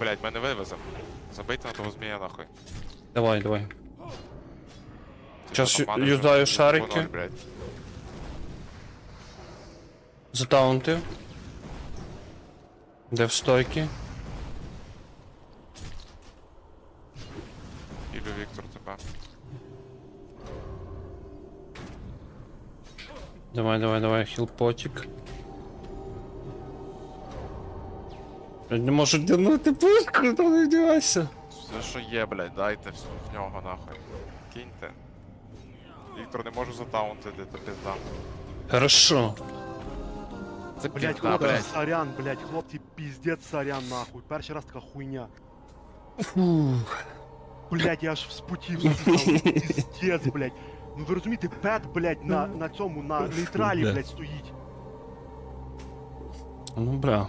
блядь, мене вивезем. Забийте на того змія нахуй. Давай, давай. Там пане юзаю шарики. Затаунтив. Де в стойки. Ілю Віктор тебе. Давай, давай, давай, хілпотік. Я не можу дінути пушку, там не вдівайся. Все, що є, блядь, дайте все в нього нахуй. Киньте. Віктор не можу затаунтити, то пізда. Хорошо. Це Блять, пізда, хлопці, блядь. сорян, блять, хлопці, піздець сорян, нахуй. Перший раз така хуйня. Фух. Блять, я аж вспутівся, сука, піздець, блять. Ну ви розумієте, пет, блять, на, на цьому, на нейтралі, Бля. блять, стоїть. Ну бра.